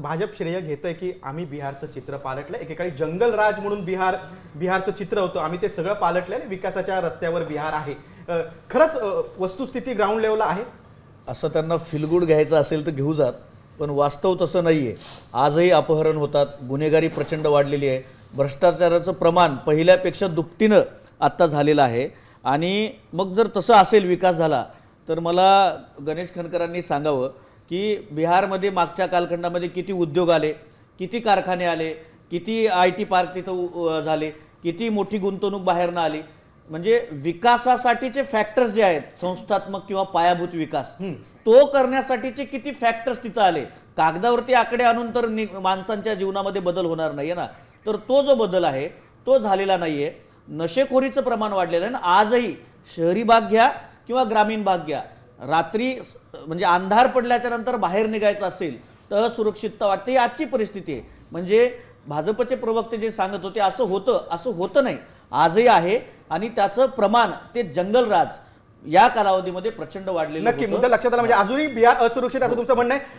भाजप श्रेय घेतंय की आम्ही बिहारचं चित्र पालटलं. एकेकाळी जंगल राज म्हणून बिहार बिहारचं चित्र होतं. आम्ही ते सगळं पालटलं आणि विकासाच्या रस्त्यावर बिहार आहे. खरंच वस्तुस्थिती ग्राउंड लेवलला आहे? असं त्यांना फिलगुड घ्यायचं असेल तर घेऊ जात. पण वास्तव तसं नाही आहे आजही अपहरण होतात. गुन्हेगारी प्रचंड वाढलेली आहे. भ्रष्टाचाराचं प्रमाण पहिल्यापेक्षा दुपटीनं आत्ता झालेलं आहे. आणि मग जर तसं असेल विकास झाला तर मला गणेश खनकरांनी सांगावं की बिहारमध्ये मागच्या कालखंडामध्ये किती उद्योग आले किती कारखाने आले किती आय टी पार्क तिथं झाले किती मोठी गुंतवणूक बाहेरनं आली. म्हणजे विकासासाठीचे फॅक्टर्स जे आहेत संस्थात्मक किंवा पायाभूत विकास तो करण्यासाठीचे किती फॅक्टर्स तिथं आले? कागदावरती आकडे आणून तर नि- माणसांच्या जीवनामध्ये बदल होणार नाहीये ना? तर तो जो बदल आहे तो झालेला नाहीये. नशेखोरीचं प्रमाण वाढलेलं आहे ना आजही शहरी भाग घ्या किंवा ग्रामीण भाग घ्या रात्री म्हणजे अंधार पडल्याच्या नंतर बाहेर निघायचं असेल तर सुरक्षितता वाटते. ही आजची परिस्थिती आहे. म्हणजे भाजपचे प्रवक्ते जे सांगत होते असं होतं असं होतं नाही. आजही आहे आणि त्याचं प्रमाण ते जंगलराज या कालावधीमध्ये प्रचंड वाढलेलं नक्की. मुद्दा लक्षात आला. म्हणजे अजूनही बिहार असुरक्षित असं तुमचं म्हणणं आहे?